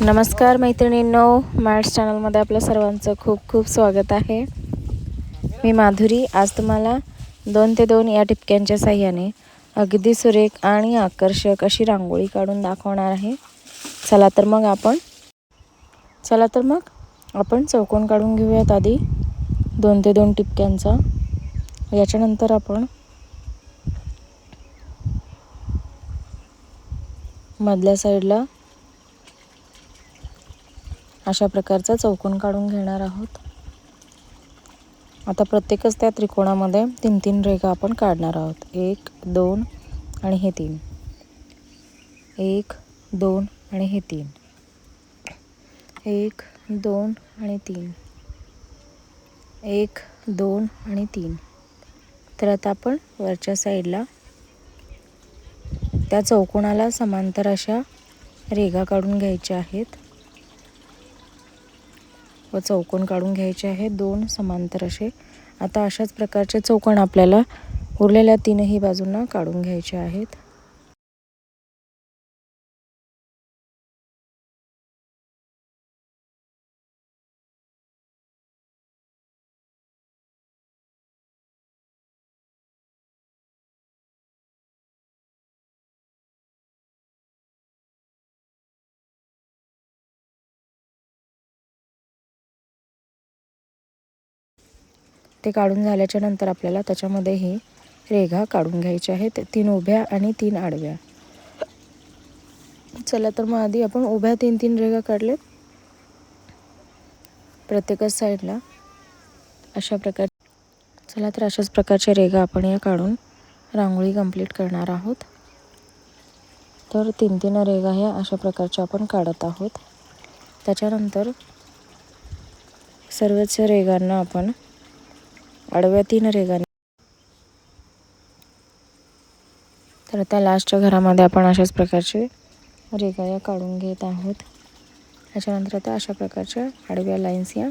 नमस्कार मैत्रिणींनो मॅट्स चॅनलमध्ये आपलं सर्वांचं खूप खूप स्वागत आहे. मी माधुरी आज तुम्हाला दोन ते दोन या टिपक्यांच्या साह्याने अगदी सुरेख आणि आकर्षक अशी रांगोळी काढून दाखवणार आहे. चला तर मग आपण चला तर मग आपण चौकोन काढून घेऊयात आधी दोन ते दोन टिपक्यांचा याच्यानंतर आपण मधल्या साईडला अशा प्रकारचा चौकोन काढून घेणार आहोत. आता प्रत्येकच त्या त्रिकोणामध्ये तीन तीन रेखा आपण काढणार आहोत. एक दोन आणि हे तीन. एक दोन आणि हे तीन. एक दोन आणि तीन. एक दोन आणि तीन. तर आता आपण वरच्या साईडला त्या चौकोणाला समांतर अशा रेघा काढून घ्यायच्या आहेत. व चौकोन काढून घ्यायचे आहेत दोन समांतर असे. आता अशाच प्रकारचे चौकोन आपल्याला उरलेल्या तीनही बाजूंना काढून घ्यायचे आहेत. ते काढून झाल्याच्यानंतर आपल्याला त्याच्यामध्ये ही रेघा काढून घ्यायच्या आहेत. तीन उभ्या आणि तीन आडव्या. चला तर मग आधी आपण उभ्या तीन तीन रेघा काढले प्रत्येकच साईडला अशा प्रकार चला तर अशाच प्रकारच्या रेघा आपण या काढून रांगोळी कंप्लीट करणार आहोत. तर तीन तीन रेघा ह्या अशा प्रकारच्या आपण काढत आहोत. त्याच्यानंतर सर्वच रेघांना आपण आडव्या तीन रेगाने तर आता लास्टच्या घरामध्ये आपण अशाच प्रकारचे रेगा काढून घेत आहोत. त्याच्यानंतर आता अशा प्रकारच्या आडव्या लाईन्स या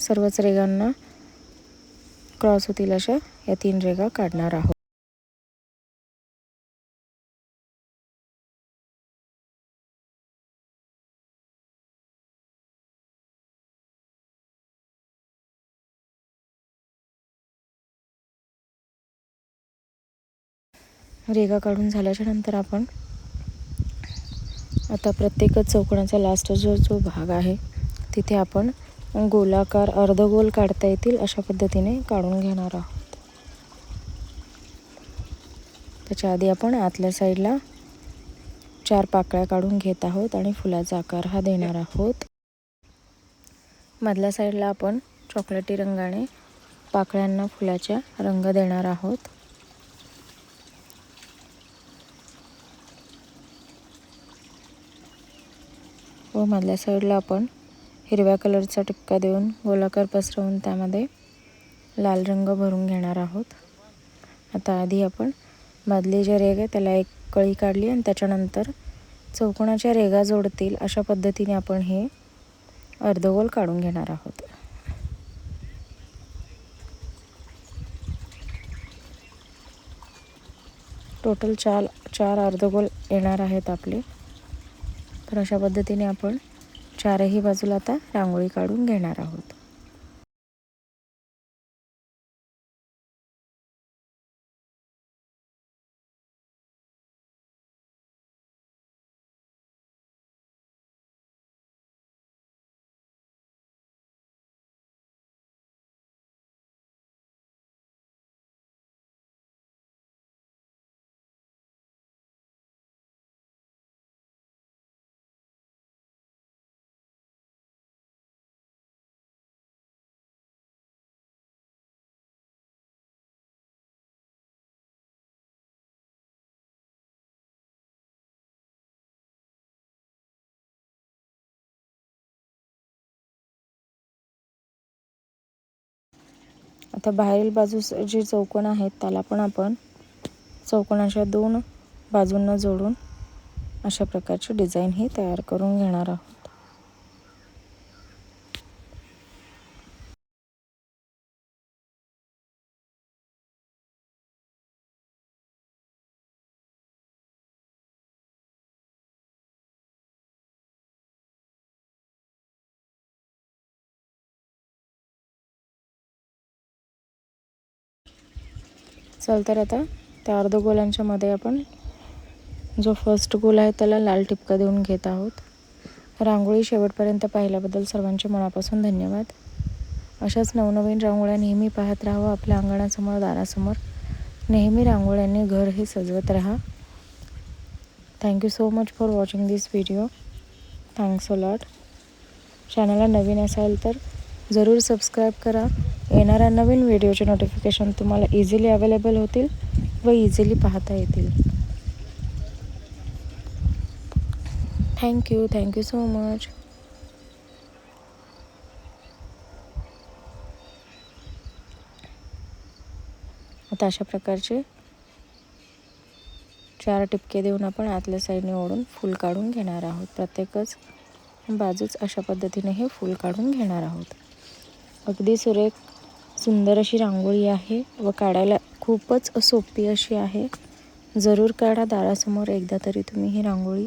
सर्वच रेगांना क्रॉस होतील अशा या तीन रेगा काढणार आहोत. रेगा काढून झाल्याच्यानंतर आपण आता प्रत्येकच चौकणाचा लास्ट जो जो भाग आहे तिथे आपण गोलाकार अर्धगोल काढता येतील अशा पद्धतीने काढून घेणार आहोत. त्याच्या आधी आपण आतल्या साईडला चार पाकळ्या काढून घेत आहोत आणि फुलाचा आकार हा देणार आहोत. मधल्या साईडला आपण चॉकलेटी रंगाने पाकळ्यांना फुलाच्या रंग देणार आहोत. व मधल्या साईडला आपण हिरव्या कलरचा टिपका देऊन गोलाकार पसरवून त्यामध्ये लाल रंग भरून घेणार आहोत. आता आधी आपण मधली जे रेग आहे त्याला एक कळी काढली आणि त्याच्यानंतर चौकोनाच्या रेगा जोडतील अशा पद्धतीने आपण हे अर्धगोल काढून घेणार आहोत. टोटल चार चार अर्धगोल येणार आहेत आपले. तर अशा पद्धतीने आपण चारही बाजूला आता रांगोळी काढून घेणार आहोत. आता बाहेरील बाजूस जे चौकोन आहेत त्याला पण आपण चौकोनाच्या दोन बाजूंना जोडून अशा प्रकारची डिझाईन ही तयार करून घेणार आहोत. चल तर आता त्या अर्धमध्ये आपण जो फर्स्ट गोल आहे त्याला लाल टिपका देऊन घेत आहोत. रांगोळी शेवटपर्यंत पाहिल्याबद्दल सर्वांचे मनापासून धन्यवाद. अशाच नवनवीन रांगोळ्या नेहमी पाहत राहावं आपल्या अंगणासमोर दारासमोर. नेहमी रांगोळ्यांनी घर हे सजवत राहा. Thank you so much for watching this video thanks a lot चॅनलला नवीन असाल तर जरूर सबस्क्राईब करा. येणाऱ्या नवीन व्हिडिओचे नोटिफिकेशन तुम्हाला इझिली अवेलेबल होतील व इझिली पाहता येतील. थँक्यू थँक्यू सो मच आता अशा प्रकारचे चार टिपके देऊन आपण आतल्या साईडने ओढून फूल काढून घेणार आहोत. प्रत्येकच बाजूच अशा पद्धतीने हे फूल काढून घेणार आहोत. अगदी सुरेख सुंदर अशी रांगोळी आहे व काढायला खूपच सोपी अशी आहे. जरूर काढा दारासमोर एकदा तरी तुम्ही ही रांगोळी.